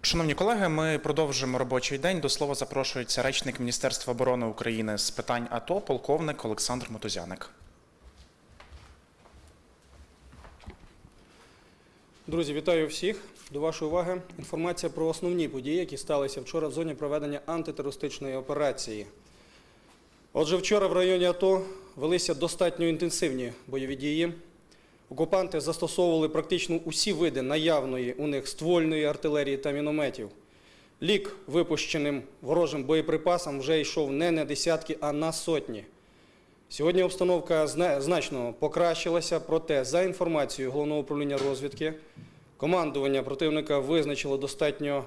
Шановні колеги, ми продовжуємо робочий день. До слова запрошується речник Міністерства оборони України з питань АТО, полковник Олександр Мотузяник. Друзі, вітаю всіх. До вашої уваги інформація про основні події, які сталися вчора в зоні проведення антитерористичної операції. Отже, вчора в районі АТО велися достатньо інтенсивні бойові дії. Окупанти застосовували практично усі види наявної у них ствольної артилерії та мінометів. Лік випущеним ворожим боєприпасам вже йшов не на десятки, а на сотні. Сьогодні обстановка значно покращилася, проте, за інформацією Головного управління розвідки, командування противника визначило достатньо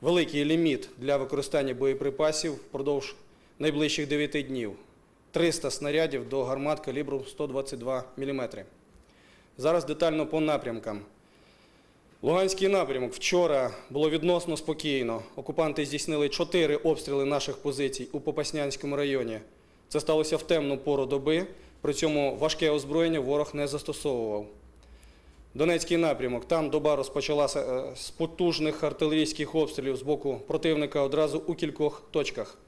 великий ліміт для використання боєприпасів впродовж найближчих 9 днів 300 снарядів до гармат калібру 122 мм. Зараз детально по напрямкам. Луганський напрямок вчора було відносно спокійно. Окупанти здійснили чотири обстріли наших позицій у Попаснянському районі. Це сталося в темну пору доби, при цьому важке озброєння ворог не застосовував. Донецький напрямок. Там доба розпочалася е, з потужних артилерійських обстрілів з боку противника одразу у кількох точках.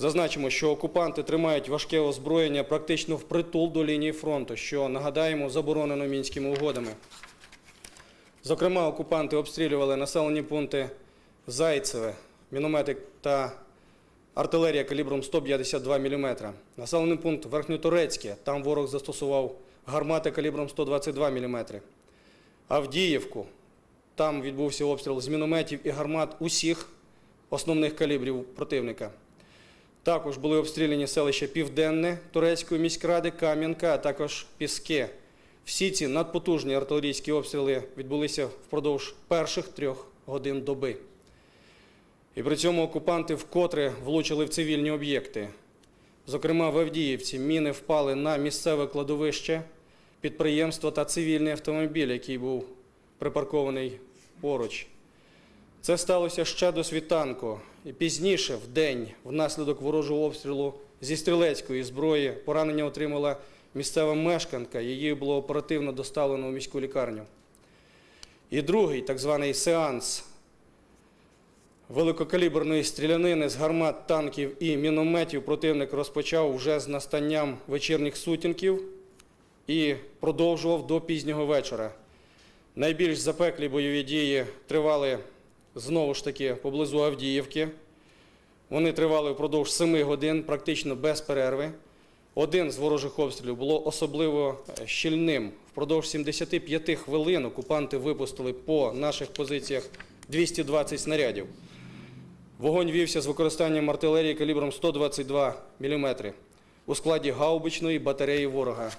Зазначимо, що окупанти тримають важке озброєння практично впритул до лінії фронту, що, нагадаємо, заборонено мінськими угодами. Зокрема, окупанти обстрілювали населені пункти Зайцеве, міномети та артилерія калібром 152 мм. Населений пункт Верхньоторецьке, там ворог застосував гармати калібром 122 мм. Авдіївку, там відбувся обстріл з мінометів і гармат усіх основних калібрів противника. Також були обстріляні селища Південне Турецької міськради, Кам'янка, а також Піски. Всі ці надпотужні артилерійські обстріли відбулися впродовж перших трьох годин доби. І при цьому окупанти вкотре влучили в цивільні об'єкти. Зокрема, в Авдіївці міни впали на місцеве кладовище, підприємство та цивільний автомобіль, який був припаркований поруч. Це сталося ще до світанку. Пізніше, в день, внаслідок ворожого обстрілу зі стрілецької зброї, поранення отримала місцева мешканка. Її було оперативно доставлено у міську лікарню. І другий, так званий сеанс великокаліберної стрілянини з гармат, танків і мінометів противник розпочав вже з настанням вечірніх сутінків і продовжував до пізнього вечора. Найбільш запеклі бойові дії тривали знову ж таки поблизу Авдіївки. Вони тривали впродовж 7 годин, практично без перерви. Один з ворожих обстрілів було особливо е, щільним. Впродовж 75 хвилин окупанти випустили по наших позиціях 220 снарядів. Вогонь вівся з використанням артилерії калібром 122 мм у складі гаубичної батареї ворога.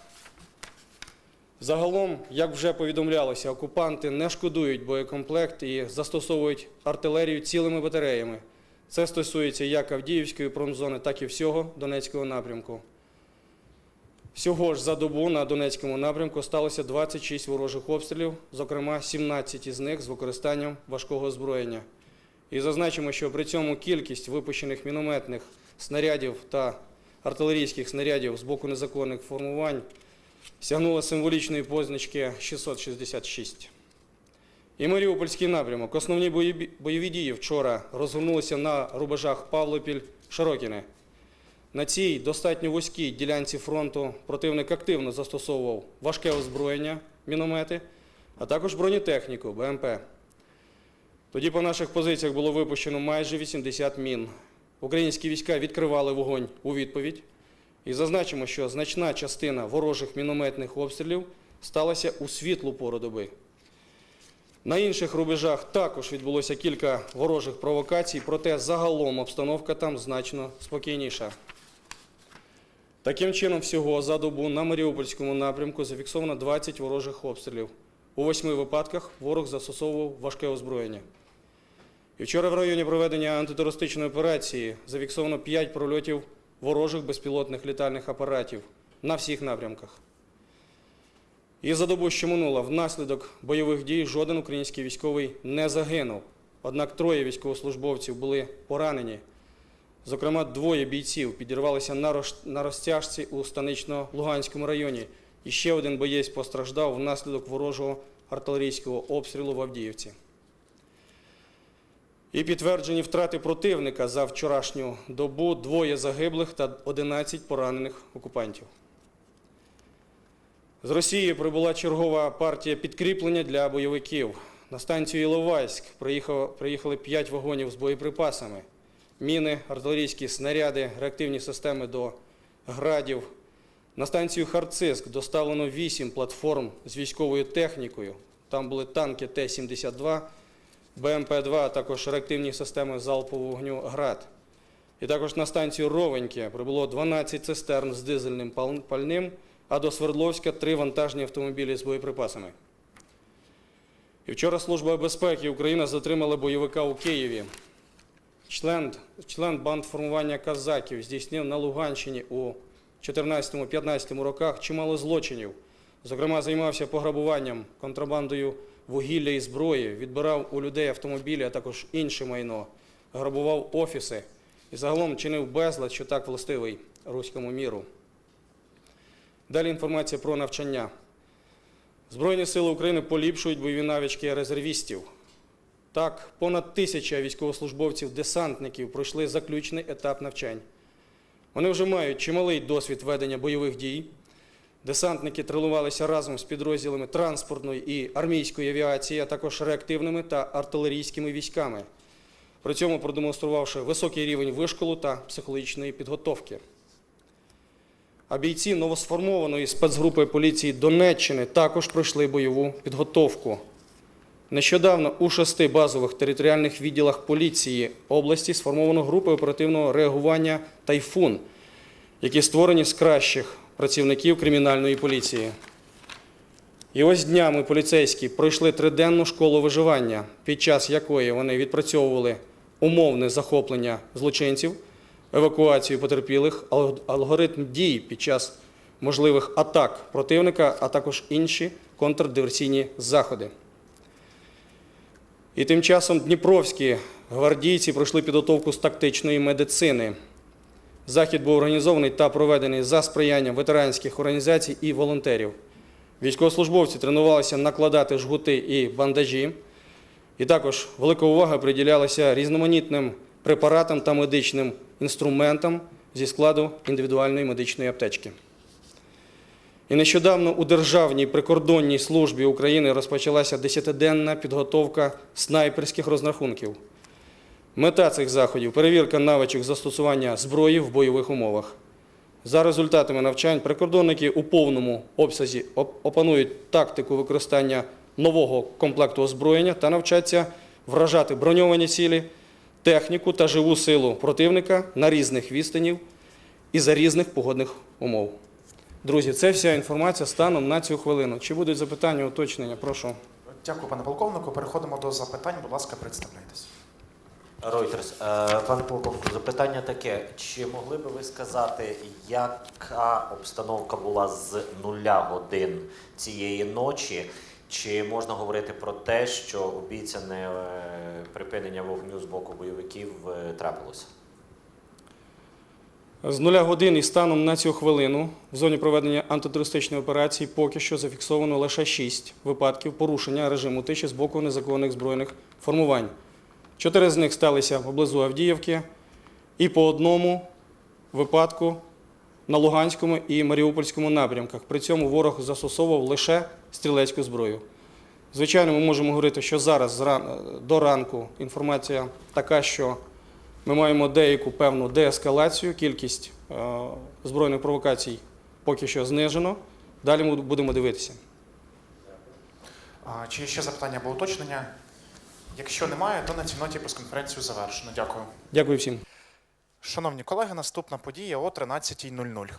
Загалом, як вже повідомлялося, окупанти не шкодують боєкомплект і застосовують артилерію цілими батареями. Це стосується як Авдіївської промзони, так і всього Донецького напрямку. Всього ж за добу на Донецькому напрямку сталося 26 ворожих обстрілів, зокрема 17 із них з використанням важкого озброєння. І зазначимо, що при цьому кількість випущених мінометних снарядів та артилерійських снарядів з боку незаконних формувань сягнула символічної позначки 666. І Маріупольський напрямок. Основні бойові- дії вчора розгорнулися на рубежах Павлопіль-Широкіне. На цій достатньо вузькій ділянці фронту противник активно застосовував важке озброєння, міномети, а також бронетехніку БМП. Тоді по наших позиціях було випущено майже 80 мін. Українські війська відкривали вогонь у відповідь. І зазначимо, що значна частина ворожих мінометних обстрілів сталася у світлу пору доби. На інших рубежах також відбулося кілька ворожих провокацій, проте загалом обстановка там значно спокійніша. Таким чином, всього за добу на Маріупольському напрямку зафіксовано 20 ворожих обстрілів. У восьми випадках ворог застосовував важке озброєння. І вчора в районі проведення антитерористичної операції зафіксовано 5 прольотів ворожих безпілотних літальних апаратів на всіх напрямках. І за добу, що минула, внаслідок бойових дій жоден український військовий не загинув. Однак троє військовослужбовців були поранені. Зокрема, двоє бійців підірвалися на розтяжці у станично-Луганському районі. І ще один боєць постраждав внаслідок ворожого артилерійського обстрілу в Авдіївці. І підтверджені втрати противника за вчорашню добу двоє загиблих та 11 поранених окупантів. З Росії прибула чергова партія підкріплення для бойовиків. На станцію Іловайськ приїхали 5 вагонів з боєприпасами, міни, артилерійські снаряди, реактивні системи до градів. На станцію Харциск доставлено 8 платформ з військовою технікою. Там були танки Т-72, БМП-2, а також реактивні системи залпового вогню ГРАД. І також на станцію Ровеньке прибуло 12 цистерн з дизельним пальним, а до Свердловська три вантажні автомобілі з боєприпасами. І вчора Служба безпеки України затримала бойовика у Києві. Член, член бандформування казаків здійснив на Луганщині у 14-15 роках чимало злочинів. Зокрема, займався пограбуванням, контрабандою вугілля і зброї, відбирав у людей автомобілі, а також інше майно, грабував офіси і загалом чинив безлад, що так властивий руському міру. Далі інформація про навчання. Збройні сили України поліпшують бойові навички резервістів. Так, понад тисяча військовослужбовців-десантників пройшли заключний етап навчань. Вони вже мають чималий досвід ведення бойових дій. Десантники тренувалися разом з підрозділами транспортної і армійської авіації, а також реактивними та артилерійськими військами, при цьому продемонструвавши високий рівень вишколу та психологічної підготовки. А бійці новосформованої спецгрупи поліції Донеччини також пройшли бойову підготовку. Нещодавно у шести базових територіальних відділах поліції області сформовано групи оперативного реагування Тайфун, які створені з кращих працівників кримінальної поліції. І ось днями поліцейські пройшли триденну школу виживання, під час якої вони відпрацьовували умовне захоплення злочинців, евакуацію потерпілих, алгоритм дій під час можливих атак противника, а також інші контрдиверсійні заходи. І тим часом дніпровські гвардійці пройшли підготовку з тактичної медицини. Захід був організований та проведений за сприянням ветеранських організацій і волонтерів. Військовослужбовці тренувалися накладати жгути і бандажі. І також велика увага приділялася різноманітним препаратам та медичним інструментам зі складу індивідуальної медичної аптечки. І нещодавно у Державній прикордонній службі України розпочалася десятиденна підготовка снайперських розрахунків. Мета цих заходів перевірка навичок застосування зброї в бойових умовах. За результатами навчань прикордонники у повному обсязі опанують тактику використання нового комплекту озброєння та навчаться вражати броньовані цілі, техніку та живу силу противника на різних відстанів і за різних погодних умов. Друзі, це вся інформація станом на цю хвилину. Чи будуть запитання, уточнення? Прошу. Дякую, пане полковнику. Переходимо до запитань. Будь ласка, представляйтесь. Е, Пане полковнику, запитання таке. Чи могли би ви сказати, яка обстановка була з нуля годин цієї ночі? Чи можна говорити про те, що обіцяне е, припинення вогню з боку бойовиків е, трапилося? З нуля годин і станом на цю хвилину в зоні проведення антитерористичної операції поки що зафіксовано лише шість випадків порушення режиму тиші з боку незаконних збройних формувань. Чотири з них сталися поблизу Авдіївки, і по одному випадку на Луганському і Маріупольському напрямках. При цьому ворог застосовував лише стрілецьку зброю. Звичайно, ми можемо говорити, що зараз до ранку інформація така, що ми маємо деяку певну деескалацію, кількість е, збройних провокацій поки що знижено. Далі ми будемо дивитися. Чи є ще запитання або уточнення? Якщо немає, то на цій ноті прес-конференцію завершено. Дякую. Дякую всім. Шановні колеги, наступна подія о 13.00.